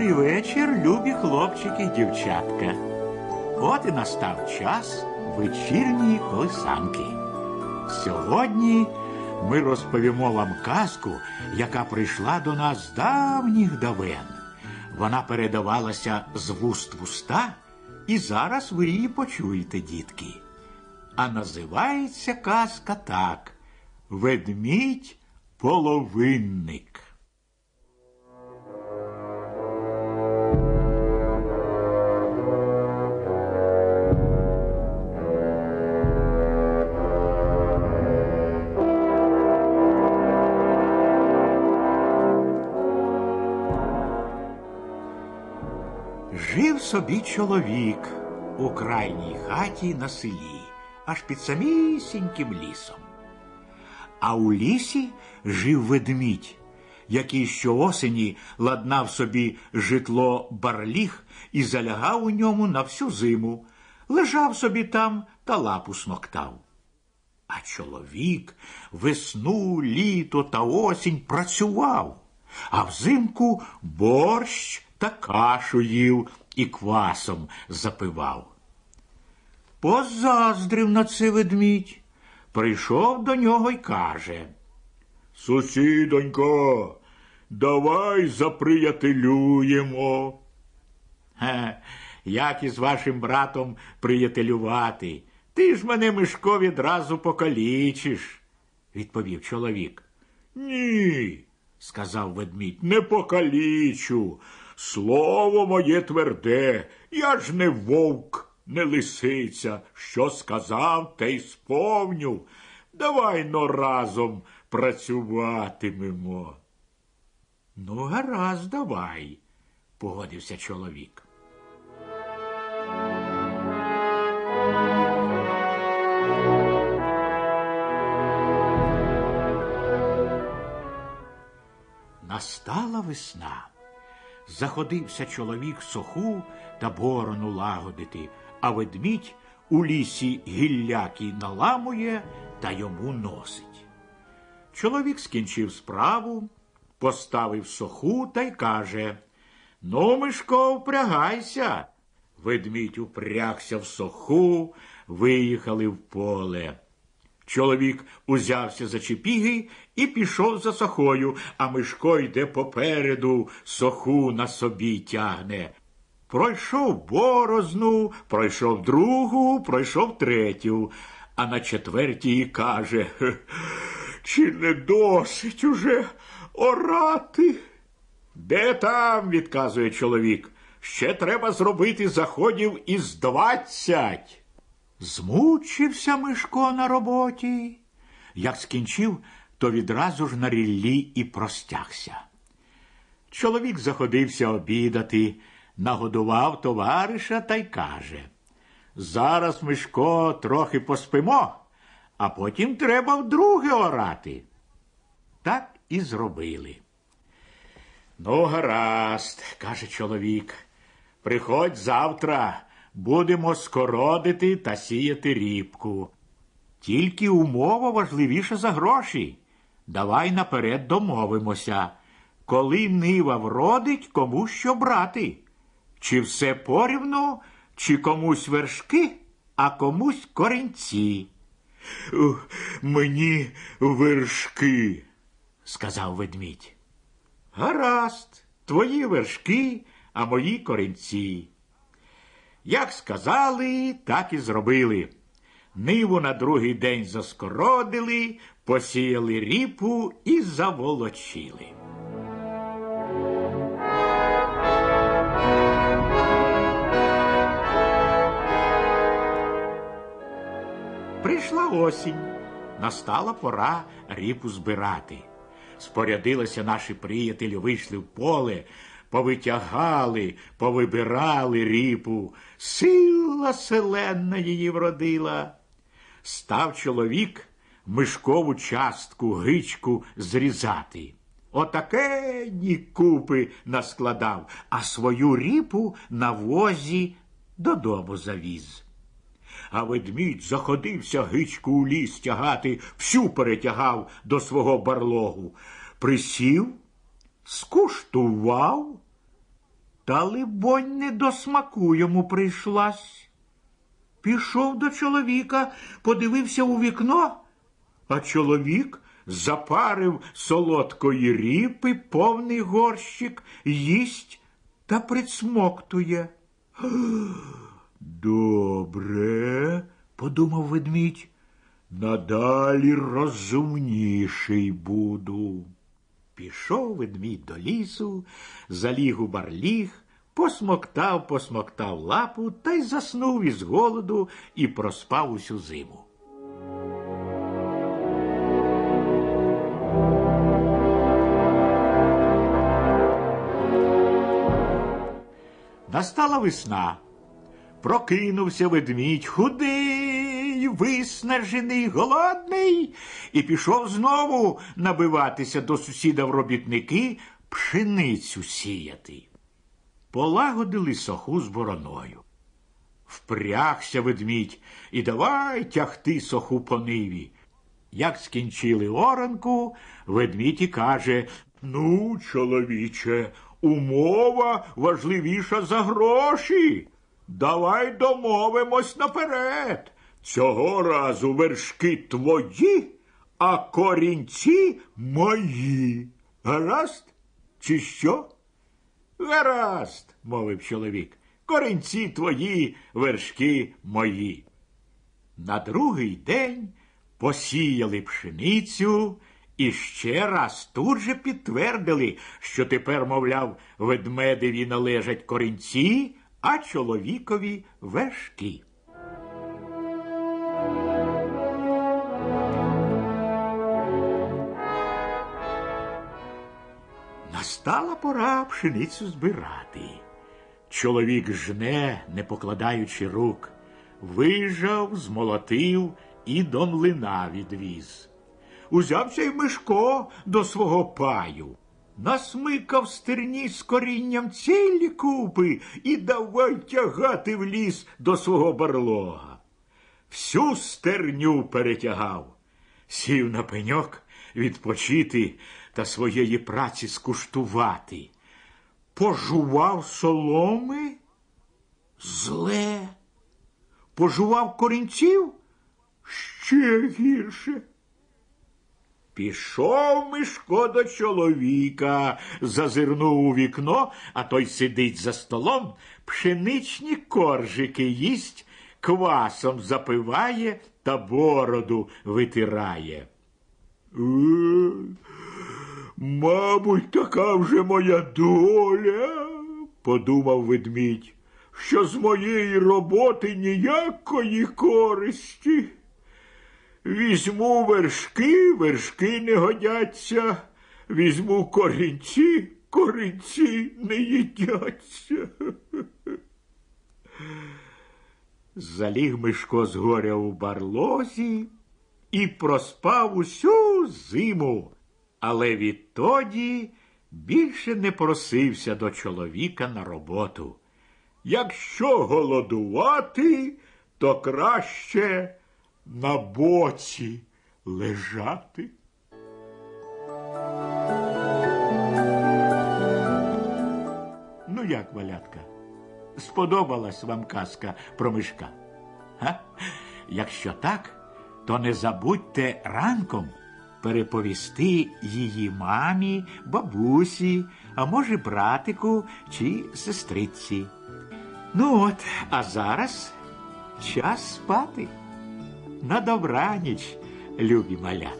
Добрий вечір, любі хлопчики й дівчатка. От і настав час вечірньої колисанки. Сьогодні ми розповімо вам казку, яка прийшла до нас давніх давен. Вона передавалася з вуст в уста, і зараз ви її почуєте, дітки. А називається казка так Ведмідь половинник. Жив собі чоловік у крайній хаті на селі, аж під самісіньким лісом. А у лісі жив ведмідь, який щоосені ладнав собі житло барліг і залягав у ньому на всю зиму, лежав собі там та лапу смоктав. А чоловік весну, літо та осінь працював, а взимку борщ та кашу їв і квасом запивав. Позаздрив на це ведмідь, прийшов до нього й каже. Сусідонько, давай заприятелюємо. Ге, як із вашим братом приятелювати? Ти ж мене, Мишко, відразу покалічиш, відповів чоловік. Ні, сказав ведмідь, не покалічу. Слово моє тверде, я ж не вовк, не лисиця. Що сказав, те й сповню. Давай но разом працюватимемо. Ну, гаразд, давай, погодився чоловік. Настала весна. Заходився чоловік соху та борону лагодити, а ведмідь у лісі гілляки наламує та йому носить. Чоловік скінчив справу, поставив соху та й каже Ну, Мишко, впрягайся. Ведмідь упрягся в соху, виїхали в поле. Чоловік узявся за чепіги і пішов за сохою, а Мишко йде попереду, соху на собі тягне. Пройшов борозну, пройшов другу, пройшов третю, а на четвертій каже, чи не досить уже орати? Де там, відказує чоловік, ще треба зробити заходів із двадцять. Змучився Мишко на роботі. Як скінчив, то відразу ж на ріллі і простягся. Чоловік заходився обідати, нагодував товариша та й каже Зараз, Мишко, трохи поспимо, а потім треба вдруге орати. Так і зробили. Ну, гаразд, каже чоловік. Приходь завтра, будемо скородити та сіяти рібку. Тільки умова важливіша за гроші. Давай наперед домовимося. Коли нива вродить, кому що брати. Чи все порівну, чи комусь вершки, а комусь корінці. Мені вершки, сказав ведмідь. Гаразд, твої вершки, а мої корінці. Як сказали, так і зробили. Ниву на другий день заскородили, посіяли ріпу і заволочили. Прийшла осінь, настала пора ріпу збирати. Спорядилися наші приятелі, вийшли в поле, повитягали, повибирали ріпу. Сила селенна її вродила. Став чоловік мишкову частку, гичку зрізати. Отакенні купи наскладав, а свою ріпу на возі додому завіз. А ведмідь заходився гичку у ліс тягати, всю перетягав до свого барлогу. Присів, скуштував Та, либонь, не до смаку йому прийшлась. Пішов до чоловіка, подивився у вікно, а чоловік запарив солодкої ріпи, повний горщик, їсть та присмоктує. Добре, подумав ведмідь, надалі розумніший буду. Пішов ведмідь до лісу, заліг у барліг, посмоктав, посмоктав лапу та й заснув із голоду і проспав усю зиму. Настала весна. Прокинувся ведмідь худий, виснажений, голодний, і пішов знову набиватися до сусіда в робітники пшеницю сіяти. Полагодили соху з бороною. Впрягся ведмідь і давай тягти соху по ниві. Як скінчили оранку, ведмідь і каже Ну, чоловіче, умова важливіша за гроші. Давай домовимось наперед. Цього разу вершки твої, а корінці мої. Гаразд? Чи що? Гаразд, мовив чоловік. Корінці твої, вершки мої. На другий день посіяли пшеницю і ще раз тут же підтвердили, що тепер, мовляв, ведмедеві належать корінці, а чоловікові вершки. Настала пора пшеницю збирати. Чоловік жне, не покладаючи рук, вижав, змолотив і до млина відвіз. Узявся й Мишко до свого паю, насмикав стерні з корінням цілі купи і давай тягати в ліс до свого барлога. Всю стерню перетягав, сів на пеньок відпочити та своєї праці скуштувати. Пожував соломи зле, пожував корінців ще гірше. Пішов Мишко до чоловіка, зазирнув у вікно, а той сидить за столом, пшеничні коржики їсть, квасом запиває та бороду витирає. «Е, Мабуть, така вже моя доля, подумав ведмідь, що з моєї роботи ніякої користі. Візьму вершки, вершки не годяться, візьму корінці, корінці не їдяться. Заліг Мишко з горя у барлозі і проспав усю зиму, але відтоді більше не просився до чоловіка на роботу. Якщо голодувати, то краще на боці лежати. Ну, як, малятка, сподобалась вам казка про мишка? Га? Якщо так, то не забудьте ранком переповісти її мамі, бабусі, а може, братику чи сестриці. Ну от, а зараз час спати. На добраніч, любі малята.